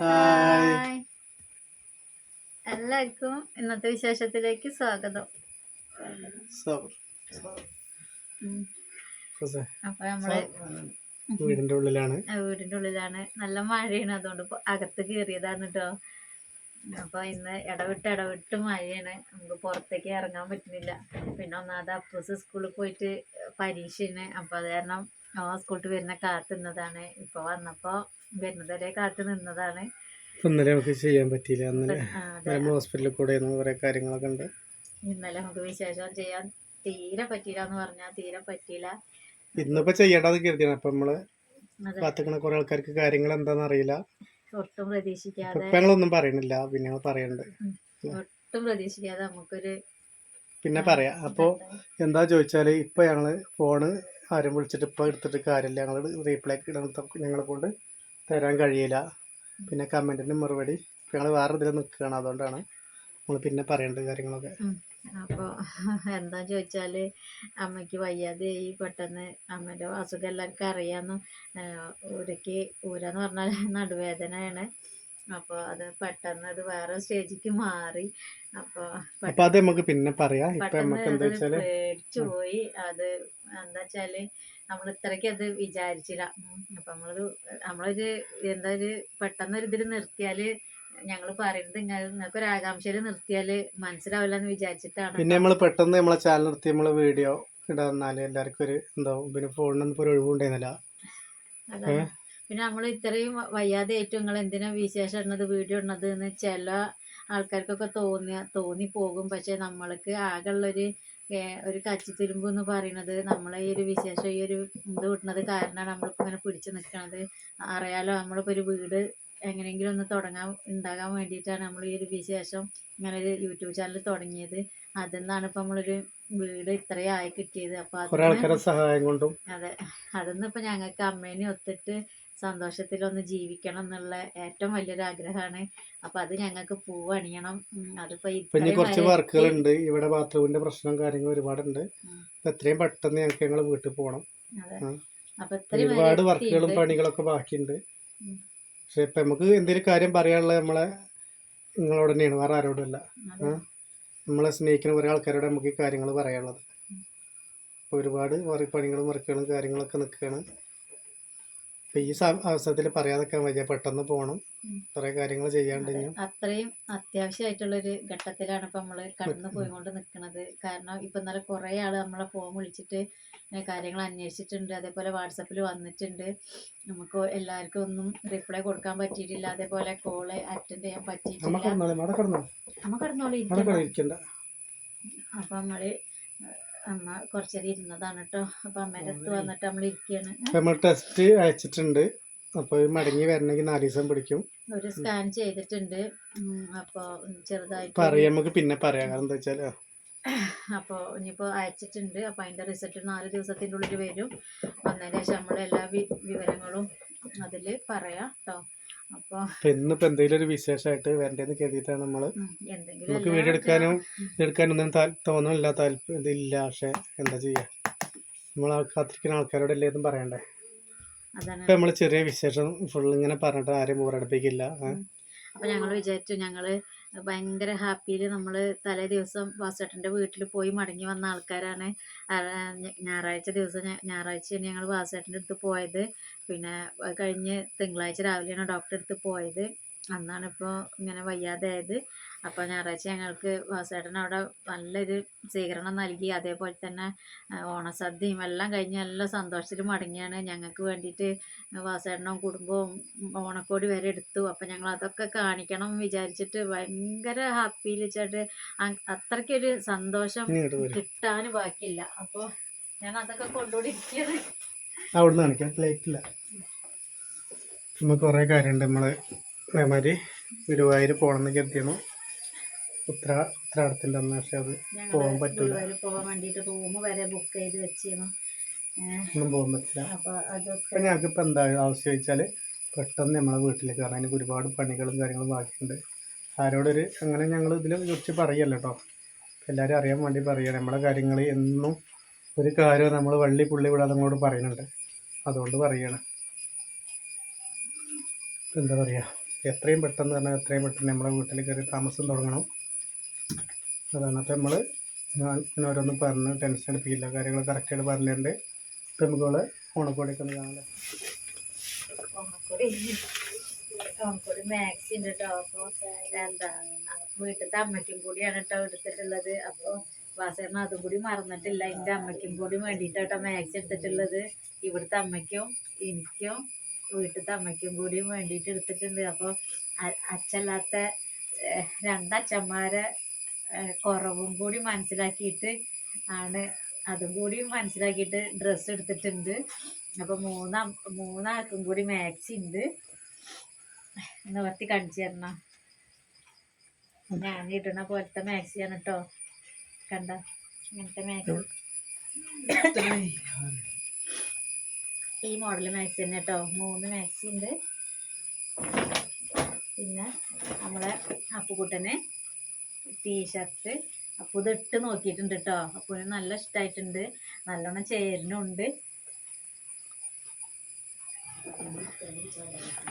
Hi എല്ലാവർക്കും ഇന്നത്തെ വിശേഷത്തിലേക്ക് സ്വാഗതം. അപ്പൊ നമ്മൾ വീടിന്റെ ഉള്ളിലാണ്. വീടിന്റെ ഉള്ളിലാണ്. നല്ല മഴയാണ് അതുകൊണ്ട് അകത്ത് കയറിയതാണ് കേട്ടോ അപ്പൊ ഇന്ന് ഇടവിട്ട് ഇടവിട്ട് മഴയാണ്. നമുക്ക് പുറത്തേക്ക് ഇറങ്ങാൻ പറ്റുന്നില്ല. പിന്നെ ഒന്നാമത് അപ്പൂസ് സ്കൂളിൽ പോയിട്ട് പരീക്ഷയാണ്. അപ്പൊ അത് കാരണം സ്കൂളിൽ വരുന്ന കാത്തുന്നതാണ് ഇപ്പൊ വന്നപ്പോ വരുന്നതുവരെ കാത്തു നിന്നതാണ്. ഇന്നലെ നമുക്ക് ചെയ്യാൻ പറ്റിയില്ല. ഇന്നലെ അതെ. നമ്മൾ ഹോസ്പിറ്റലിൽ കൂടെ കുറെ കാര്യങ്ങളൊക്കെ ഉണ്ട്. ഇന്നലെ നമുക്ക് വിശേഷം ചെയ്യാൻ തീരെ പറ്റിയില്ല എന്ന് പറഞ്ഞാൽ തീരെ പറ്റിയില്ല. ഇന്നിപ്പോ ചെയ്യേണ്ടത് കരുതിയാണ്. അപ്പൊ നമ്മൾ കാത്തുക്കണ കുറെ ആൾക്കാർക്ക് കാര്യങ്ങൾ എന്താണെന്ന് അറിയില്ല. ഒട്ടും പ്രതീക്ഷിക്കാതെ ഞങ്ങളൊന്നും പറയണില്ല പിന്നെ ഞങ്ങൾ പറയണ്ട്. ഒട്ടും പ്രതീക്ഷിക്കാതെ നമുക്കൊരു പിന്നെ പറയാം. അപ്പോ എന്താ ചോദിച്ചാൽ ഇപ്പൊ ഞങ്ങൾ ഫോണ് ആരും വിളിച്ചിട്ട് ഇപ്പൊ എടുത്തിട്ട് കാര്യമില്ല. ഞങ്ങൾ റീപ്ലൈ ഞങ്ങളെ കൊണ്ട് തരാൻ കഴിയില്ല. പിന്നെ കമന്റിന് മറുപടി. ഞങ്ങൾ വേറെ ഇതിൽ നിൽക്കുകയാണ് അതുകൊണ്ടാണ് നമ്മൾ പിന്നെ പറയേണ്ട കാര്യങ്ങളൊക്കെ. അപ്പോൾ അപ്പൊ എന്താ ചോദിച്ചാൽ അമ്മയ്ക്ക് ഈ പെട്ടെന്ന് അമ്മേന്റെ അസുഖം എല്ലാവർക്കും അറിയാന്ന് ഊരക്ക് ഊരെന്ന് പറഞ്ഞാൽ നടുവേദനയാണ്. അപ്പോൾ അത് പെട്ടെന്ന് അത് വേറെ സ്റ്റേജിക്ക് മാറി. അപ്പോൾ അപ്പോൾ അത് നമുക്ക് പിന്നെ പറയാം. പേടിച്ചു പോയി. അത് എന്താ വെച്ചാൽ നമ്മൾ ഇത്രയ്ക്ക് അത് വിചാരിച്ചില്ല. അപ്പൊ നമ്മളത് നമ്മളൊരു എന്താ ഒരു പെട്ടെന്ന് ഒരു ഇതിൽ നിർത്തിയാൽ ഞങ്ങൾ പറയുന്നത് നിങ്ങൾ നിങ്ങൾക്ക് ഒരു ആകാംക്ഷയിൽ നിർത്തിയാൽ മനസ്സിലാവില്ല എന്ന് വിചാരിച്ചിട്ടാണ് പിന്നെ നമ്മൾ പെട്ടെന്ന് നമ്മളെ ചാനൽ നിർത്തി നമ്മളെ വീഡിയോ ഇടാന്നാൽ എല്ലാവർക്കും ഒരു എന്താവും പിന്നെ ഫോണിനൊന്നും ഒരു ഒഴിവുണ്ടായിരുന്നില്ല പിന്നെ നമ്മൾ ഇത്രയും വയ്യാതെ ഏറ്റവും നിങ്ങൾ എന്തിനാ വിശേഷം ഇടുന്നത് വീഡിയോ ഇടുന്നത് എന്ന് ചില ആൾക്കാർക്കൊക്കെ തോന്നിയ തോന്നി പോകും പക്ഷെ നമ്മൾക്ക് ആകെയുള്ളൊരു ഒരു കച്ചിത്തുരുമ്പ് എന്ന് പറയുന്നത് നമ്മളെ ഈ ഒരു വിശേഷം ഈ ഒരു ഇത് കിട്ടുന്നത് കാരണമാണ് നമ്മളിപ്പോൾ ഇങ്ങനെ പിടിച്ചു നിൽക്കുന്നത് അറിയാലോ നമ്മളിപ്പോൾ ഒരു വീട് എങ്ങനെയെങ്കിലും ഒന്ന് തുടങ്ങാൻ ഉണ്ടാകാൻ വേണ്ടിയിട്ടാണ് നമ്മൾ ഈ ഒരു വിശേഷം ഇങ്ങനെ ഒരു യൂട്യൂബ് ചാനൽ തുടങ്ങിയത്. അതിൽ നിന്നാണ് ഇപ്പം നമ്മളൊരു വീട് ഇത്രയും ആയി കിട്ടിയത്. അപ്പോൾ സഹായം കൊണ്ടും. അതെ അതൊന്നും ഇപ്പൊ ഞങ്ങൾക്ക് അമ്മേനെ ഒത്തിട്ട് സന്തോഷത്തിലൊന്ന് ജീവിക്കണം എന്നുള്ള ഏറ്റവും വലിയൊരു ആഗ്രഹമാണ്. അപ്പൊ അത് ഞങ്ങൾക്ക് പൂവണിയണം. അതിപ്പോ ഇനി കുറച്ച് വർക്കുകളുണ്ട്. വർക്കുകൾ ഉണ്ട് ഇവിടെ ബാത്റൂമിന്റെ പ്രശ്നം കാര്യങ്ങൾ ഒരുപാടുണ്ട്. എത്രയും പെട്ടെന്ന് ഞങ്ങൾക്ക് ഞങ്ങൾ വീട്ടിൽ പോകണം. ഒരുപാട് വർക്കുകളും. പണികളൊക്കെ ബാക്കിയുണ്ട്. പക്ഷെ ഇപ്പൊ നമുക്ക് എന്തെങ്കിലും കാര്യം പറയാനുള്ളത് നമ്മളെ നിങ്ങളോട് തന്നെയാണ്. വേറെ ആരോടല്ല നമ്മളെ സ്നേഹിക്കുന്ന കുറേ ആൾക്കാരോട് നമുക്ക് ഈ കാര്യങ്ങൾ പറയാനുള്ളത്. ഒരുപാട് പണികളും വർക്കുകളും കാര്യങ്ങളൊക്കെ നിൽക്കുകയാണ്. അപ്പൊ ഈ അവസരത്തിൽ പറയാതൊക്കെ വയ്യ പെട്ടെന്ന് പോകണം കുറേ കാര്യങ്ങൾ ചെയ്യാണ്ട് അത്രയും അത്യാവശ്യമായിട്ടുള്ളൊരു ഘട്ടത്തിലാണ് ഇപ്പൊ നമ്മൾ കടന്നു പോയിക്കൊണ്ട് നിൽക്കുന്നത് കാരണം ഇപ്പൊ ഇന്നലെ കുറെ ആൾ നമ്മളെ ഫോൺ വിളിച്ചിട്ട് കാര്യങ്ങൾ അന്വേഷിച്ചിട്ടുണ്ട്. അതേപോലെ വാട്സപ്പിൽ വന്നിട്ടുണ്ട്. നമുക്ക് എല്ലാവർക്കും ഒന്നും റിപ്ലൈ കൊടുക്കാൻ പറ്റിയിട്ടില്ല. അതേപോലെ കോൾ അറ്റൻഡ് ചെയ്യാൻ പറ്റിയിട്ടില്ല. കിടന്നോളെ. നമ്മൾ നമ്മൾ അപ്പൊ അമ്മ കുറച്ചേരം ഇരുന്നതാണ് കേട്ടോ അപ്പൊ അടുത്ത് വന്നിട്ട് നമ്മൾ ഇരിക്കുകയാണ് നമ്മൾ ടെസ്റ്റ് അയച്ചിട്ടുണ്ട്. അപ്പൊ മടങ്ങി വരണമെങ്കിൽ നാല് ദിവസം പിടിക്കും. ഒരു സ്കാൻ ചെയ്തിട്ടുണ്ട്. അപ്പോൾ ചെറുതായിട്ട് പറയാം നമുക്ക് പിന്നെ പറയാം. കാരണം എന്താ വെച്ചാൽ അപ്പോൾ ഇനിയിപ്പോൾ അയച്ചിട്ടുണ്ട്. അപ്പോൾ അതിന്റെ റിസൾട്ട് നാല് ദിവസത്തിന്റെ ഉള്ളിൽ വരും. വന്നതിന് ശേഷം നമ്മൾ എല്ലാ വിവരങ്ങളും അതിൽ പറയാം കേട്ടോ ഇപ്പൊ ഇന്നിപ്പോ എന്തെങ്കിലും ഒരു വിശേഷമായിട്ട് വരണ്ടേന്ന് കരുതിയിട്ടാണ് നമ്മൾ. നമുക്ക് വീഡിയോ എടുക്കാനും. എടുക്കാനൊന്നും തോന്നുന്നില്ല താല്പര്യം ഇതില്ല. പക്ഷെ എന്താ ചെയ്യാ? നമ്മൾ കാത്തിരിക്കുന്ന ആൾക്കാരോട് എല്ലാതും പറയണ്ടേ? ഇപ്പൊ നമ്മൾ ചെറിയ വിശേഷം ഫുൾ ഇങ്ങനെ പറഞ്ഞിട്ട് ആരെയും ബോറടിപ്പിക്കില്ല. അപ്പൊ ഞങ്ങൾ വിചാരിച്ചു ഞങ്ങൾ ഭയങ്കര ഹാപ്പിയിൽ നമ്മൾ തലേ ദിവസം വാസേട്ടന്റെ വീട്ടിൽ പോയി മടങ്ങി വന്ന ആൾക്കാരാണ്. ഞായറാഴ്ച ദിവസം ഞായറാഴ്ച ഞങ്ങൾ വാസേട്ടന്റെ അടുത്ത് പോയത്. പിന്നെ കഴിഞ്ഞ് തിങ്കളാഴ്ച രാവിലെയാണ് ഡോക്ടറെ അടുത്ത് പോയത്. അന്നാണ് ഇപ്പോൾ ഇങ്ങനെ വയ്യാതായത്. അപ്പോൾ ഞായറാഴ്ച ഞങ്ങൾക്ക് വാസേട്ടൻ അവിടെ നല്ലൊരു സ്വീകരണം നൽകി. അതേപോലെ തന്നെ ഓണസദ്യയും എല്ലാം കഴിഞ്ഞ് നല്ല സന്തോഷത്തിൽ മടങ്ങിയാണ്. ഞങ്ങൾക്ക് വേണ്ടിയിട്ട് വാസേട്ടനും കുടുംബവും ഓണക്കോടി വരെ എടുത്തു. അപ്പം ഞങ്ങൾ അതൊക്കെ കാണിക്കണം വിചാരിച്ചിട്ട് ഭയങ്കര ഹാപ്പിയിൽ വെച്ചിട്ട് അത്രയ്ക്കൊരു സന്തോഷം കിട്ടാൻ ബാക്കിയില്ല. അപ്പോൾ ഞാൻ അതൊക്കെ കൊണ്ടുകൊണ്ടിരിക്കുകയാണ് നിന്ന് കാണിക്കാൻ പ്ലേറ്റില്ല നമുക്ക് കുറേ കാര്യമുണ്ട് നമ്മൾ അതേമാതിരി ഗുരുവായൂർ പോകണമെന്ന് കരുതിയാണ് ഉത്ര ഉത്തരാടത്തിന്റെ അന്ന് പക്ഷെ അത് പോകാൻ പറ്റില്ല പോകാൻ വേണ്ടിയിട്ട് റൂം വരെ ബുക്ക് ചെയ്ത് വെച്ചിരുന്നു. ഒന്നും പോകാൻ പറ്റില്ല. അപ്പം ഞങ്ങൾക്ക് ഇപ്പം എന്താ ആവശ്യം വെച്ചാൽ പെട്ടെന്ന് നമ്മളെ വീട്ടിലേക്ക് കാരണം അതിന് ഒരുപാട് പണികളും കാര്യങ്ങളും ബാക്കിയുണ്ട്. ആരോടൊരു അങ്ങനെ ഞങ്ങൾ ഇതിനെ കുറിച്ച് പറയല്ലോ കേട്ടോ എല്ലാവരും അറിയാൻ വേണ്ടി പറയുക നമ്മളെ കാര്യങ്ങൾ എന്നും ഒരു കാര്യം നമ്മൾ വള്ളി പുള്ളി വിടാതെ അങ്ങോട്ട് പറയുന്നുണ്ട്. അതുകൊണ്ട് പറയണം. എന്താ പറയുക എത്രയും പെട്ടെന്ന് തന്നെ എത്രയും പെട്ടെന്ന് നമ്മളെ വീട്ടിൽ കയറി താമസം തുടങ്ങണം. അതാണ്. അപ്പോൾ നമ്മൾ ഞാൻ ഓരോന്ന് പറഞ്ഞ് ടെൻഷൻ അടിപ്പിക്കില്ല. കാര്യങ്ങൾ കറക്റ്റായിട്ട് പറഞ്ഞിട്ടുണ്ട്. ഇപ്പം നമുക്ക് ഇവിടെ ഓണക്കോടിയൊക്കെ ഒന്ന് കാണാം മാക്സി ഉണ്ട് കേട്ടോ അപ്പോൾ എന്താ വീട്ടിലത്തെ അമ്മയ്ക്കും കൂടിയാണ് കേട്ടോ എടുത്തിട്ടുള്ളത്. അപ്പോൾ വാസേണ അതും കൂടി മറന്നിട്ടില്ല. എന്റെ അമ്മയ്ക്കും കൂടി വേണ്ടിയിട്ടാട്ടോ മാക്സി എടുത്തിട്ടുള്ളത്. ഇവിടുത്തെ അമ്മയ്ക്കും എനിക്കും വീട്ടിലത്തെ അമ്മയ്ക്കും കൂടിയും വേണ്ടിയിട്ട് എടുത്തിട്ടുണ്ട്. അപ്പോൾ അച്ഛല്ലാത്ത രണ്ടച്ഛന്മാരെ കുറവും കൂടി മനസ്സിലാക്കിയിട്ട് ആണ്. അതും കൂടി മനസ്സിലാക്കിയിട്ട് ഡ്രസ്സ് എടുത്തിട്ടുണ്ട്. അപ്പോൾ മൂന്നാ മൂന്നാൾക്കും കൂടി മാക്സി ഉണ്ട്. നിവർത്തി കാണിച്ചു തരണം? ഞാൻ കിട്ടുന്ന പോലത്തെ മാക്സിയാണ് കേട്ടോ കണ്ട? ഇങ്ങനത്തെ മാക്സി. ഈ മോഡൽ മാക്സി തന്നെ കേട്ടോ മൂന്ന് മാക്സി ഉണ്ട്. പിന്നെ നമ്മളെ അപ്പുകുട്ടനെ ടീഷർട്ട്. അപ്പോൾ ഇത് ഇട്ട് നോക്കിയിട്ടുണ്ട് കേട്ടോ അപ്പു നല്ല ഇഷ്ടമായിട്ടുണ്ട് നല്ലോണം ചേരനുണ്ട്.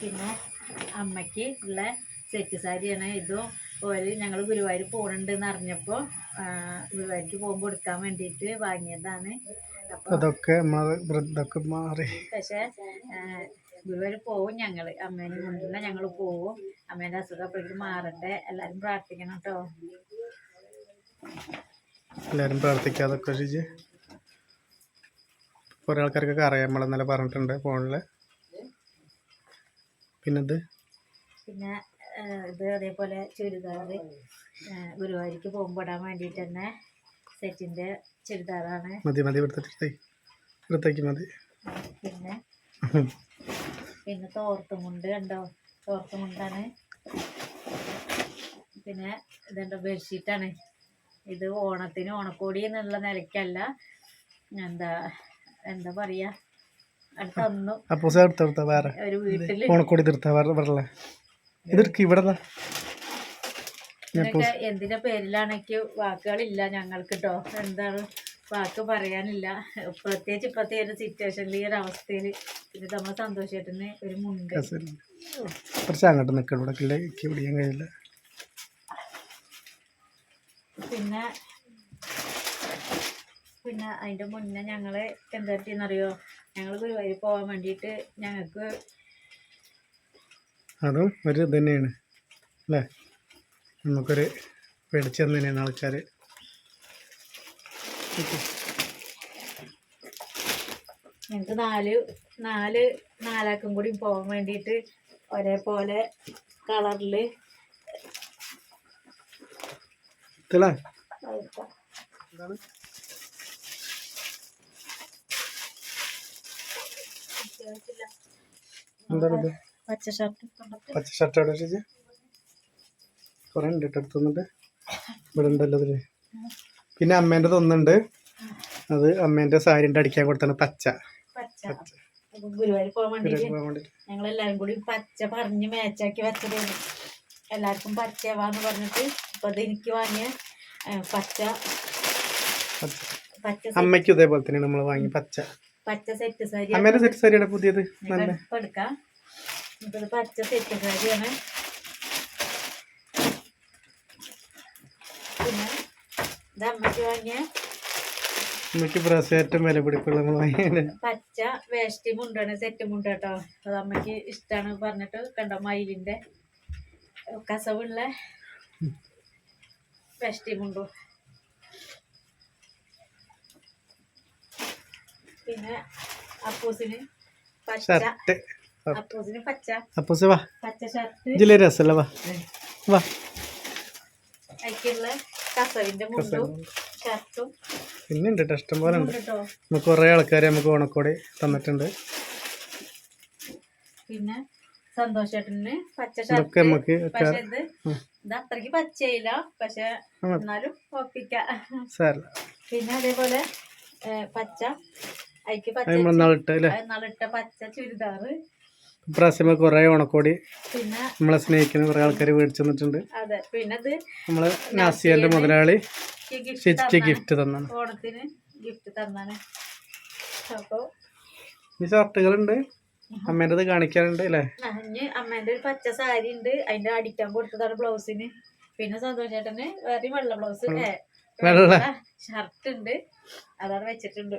പിന്നെ അമ്മയ്ക്ക് ഉള്ള സെറ്റ് സാരിയാണ് ഇതും ഒരു ഞങ്ങൾ ഗുരുവായൂർ പോകണുണ്ട് എന്ന് അറിഞ്ഞപ്പോൾ ഗുരുവായൂർക്ക് പോകുമ്പോൾ എടുക്കാൻ വേണ്ടിയിട്ട് വാങ്ങിയതാണ്. അതൊക്കെ ഇതൊക്കെ മാറി. പക്ഷേ ഗുരുവായൂർ പോവും ഞങ്ങൾ അമ്മേനെ കൊണ്ടുള്ള ഞങ്ങൾ പോവും. അമ്മേന്റെ അസുഖം അപ്പോഴേക്കും മാറട്ടെ എല്ലാവരും പ്രാർത്ഥിക്കണം കേട്ടോ. എല്ലാവരും പ്രാർത്ഥിക്കാതൊക്കെ ചേച്ചി കുറേ ആൾക്കാർക്കൊക്കെ അറിയാം നമ്മൾ എന്നാലും പറഞ്ഞിട്ടുണ്ട് ഫോണിൽ പിന്നെത് പിന്നെ ഇത് അതേപോലെ ചുരിദാർ ഗുരുവായൂർക്ക് പോകുമ്പോൾ ഇടാൻ വേണ്ടിയിട്ട് തന്നെ സെറ്റിന്റെ ചുരിദാറാണ് മതി മതി എടുത്തിട്ട് എടുത്തേക്ക് മതി. പിന്നെ? പിന്നെ തോർത്തും മുണ്ട് കണ്ടോ? തോർത്തും മുണ്ടാണ്. പിന്നെ ഇതെന്തോ ബെഡ്ഷീറ്റാണ്. ഇത് ഓണത്തിന് ഓണക്കോടി എന്നുള്ള നിലയ്ക്കല്ല. എന്താ എന്താ പറയാ? അടുത്തൊന്നും ഒരു വീട്ടിൽ. ഓണക്കോടി തീർത്ത ഇവിടെ ഇതിനൊക്കെ എന്തിന്റെ പേരിലാണെങ്കിൽ വാക്കുകളില്ല ഞങ്ങൾക്ക് കേട്ടോ എന്താണ്? വാക്ക് പറയാനില്ല. പ്രത്യേകിച്ച് ഇപ്പോഴത്തെ ഒരു സിറ്റുവേഷനിൽ ഈ ഒരു അവസ്ഥയിൽ നമ്മൾ സന്തോഷേട്ടന് ഒരു മുണ്ട്. കുറച്ച് അങ്ങോട്ട് നിൽക്കണം ഇവിടെ. കില്ല എനിക്ക് പിടിക്കാൻ കഴിയില്ല. പിന്നെ പിന്നെ അതിന്റെ മുന്നേ ഞങ്ങൾ എന്താ പറ്റിയെന്നറിയോ? ഞങ്ങൾ ഗുരുവായൂർ പോകാൻ വേണ്ടിയിട്ട് ഞങ്ങൾക്ക് അതും ഒരു ഇത് തന്നെയാണ്. അല്ലേ? നമുക്കൊരു പേടിച്ച് തന്നെയാണ് ആൾക്കാർ ഞങ്ങൾക്ക് നാല് നാല് നാലാക്കും കൂടി പോകാൻ വേണ്ടിയിട്ട് ഒരേപോലെ കളറിൽ പച്ച ഷർട്ട്. പച്ച ഷർട്ട് കുറേ ഉണ്ട് കേട്ടോ ഇവിടെ ഉണ്ടല്ലോ അതിൽ പിന്നെ അമ്മേന്റെ തൊന്നുണ്ട്. അത് അമ്മേന്റെ സാരിന്റെ അടിക്കാൻ കൊടുത്താണ് പച്ച. പച്ച. ഗുരുവായൂർ പോകാൻ വേണ്ടിയിട്ട് പോകാൻ കൂടി പച്ച പറഞ്ഞ് മാച്ചാക്കി വെച്ചതാണ് എല്ലാവർക്കും പച്ചവാന്ന് പറഞ്ഞിട്ട് ഇപ്പൊ അത് എനിക്ക് വാങ്ങിയ പച്ച. പച്ച. അമ്മയ്ക്ക് ഇതേപോലെ തന്നെ നമ്മൾ വാങ്ങി പച്ച. പച്ച സെറ്റ് സാരി അമ്മേന്റെ സെറ്റ് സാരിയാണ് പുതിയത്? നല്ല. എടുക്കാം. പച്ച സെറ്റ് സാരിയാണ് പിന്നെ ഇത് അമ്മയ്ക്ക് ബ്രസേറ്റം വില പിടിപ്പുള്ള പച്ച വേഷ്ടി മുണ്ടാണ് സെറ്റ് മുണ്ട കേട്ടോ. അത് അമ്മയ്ക്ക് ഇഷ്ടമാണ് പറഞ്ഞിട്ട് കണ്ടോ മയിലിന്റെ കസവുള്ള വേഷ്ടി മുണ്ടു. പിന്നെ അപ്പൂസിന് പച്ച. അപ്പൂസിന് പച്ച. അപ്പൂസ് വാ. പച്ച ഷർട്ട്. ഇതിലെ രസമല്ല വാ. വാ. അതിക്കുള്ള കസവിന്റെ മുണ്ടും ഷർട്ടും പിന്നെ ഉണ്ട് കേട്ടോ പോലെ ഉണ്ട്. നമുക്ക് കുറേ ആൾക്കാർ നമുക്ക് ഓണക്കോടി തന്നിട്ടുണ്ട്. പിന്നെ സന്തോഷേട്ടന് പച്ച ഷർട്ട് പക്ഷെ ഇത് ഇത് പച്ചയില്ല പക്ഷെ. എന്നാലും ഒപ്പിക്ക. പിന്നെ അതേപോലെ പച്ച. അതിക്ക് പച്ച നളിട്ട പച്ച ചുരിദാറ്. ഇപ്രാവശ്യം കുറേ ഓണക്കോടി പിന്നെ നമ്മളെ സ്നേഹിക്കുന്ന കുറേ ആൾക്കാർ മേടിച്ചു തന്നിട്ടുണ്ട്. നമ്മളെ നാസിയന്റെ മുതലാളി ഗിഫ്റ്റ് ഗിഫ്റ്റ് തന്നാണ്. ഓണത്തിന് ഗിഫ്റ്റ് തന്നാണ്. അപ്പോൾ ഈ ഷർട്ടുകളുണ്ട് അമ്മേന്റെത് കാണിക്കാറുണ്ട് അല്ലേ? അമ്മേന്റെ ഒരു പച്ച സാരി ഉണ്ട്. അതിന്റെ അടിക്കാൻ കൊടുത്തതാണ് ബ്ലൗസിന്. പിന്നെ സന്തോഷേട്ടന് വേറെ വെള്ള ബ്ലൗസ് വെള്ള. ഷർട്ട് ഉണ്ട് അതാണ് വെച്ചിട്ടുണ്ട്.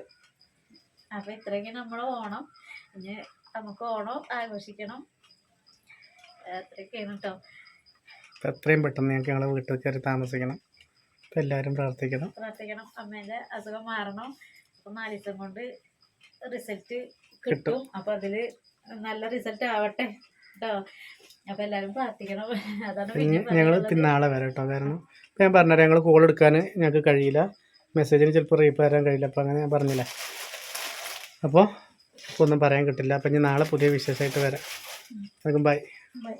അപ്പൊ ഇത്രയൊക്കെ നമ്മളെ ഓണം. ഇനി നമുക്ക് ഓണം ആഘോഷിക്കണം. അത്രയൊക്കെയാണ് കേട്ടോ അപ്പം എത്രയും പെട്ടെന്ന് ഞങ്ങൾക്ക് ഞങ്ങളെ വീട്ടിൽ കയറി താമസിക്കണം. അപ്പം എല്ലാവരും പ്രാർത്ഥിക്കണം. പ്രാർത്ഥിക്കണം. അമ്മേന്റെ അസുഖം മാറണം. അപ്പം നാല് ദിവസം കൊണ്ട് റിസൾട്ട് കിട്ടും. അപ്പം അതിൽ നല്ല റിസൾട്ട് ആവട്ടെ കേട്ടോ അപ്പം എല്ലാവരും പ്രാർത്ഥിക്കണം. അതാണ് ഞങ്ങൾ പിന്നാളെ പിന്നെ വരാം കേട്ടോ കാരണം ഇപ്പം ഞാൻ പറഞ്ഞു ഞങ്ങൾ കോൾ എടുക്കാൻ ഞങ്ങൾക്ക് കഴിയില്ല. മെസ്സേജിന് ചിലപ്പോൾ റീപ്ലൈ തരാൻ കഴിയില്ല. അപ്പം അങ്ങനെ ഞാൻ പറഞ്ഞില്ലേ. അപ്പോൾ ഒന്നും പറയാൻ കിട്ടില്ല. അപ്പം ഇനി നാളെ പുതിയ വിശേഷമായിട്ട് വരാം. Bye Bye.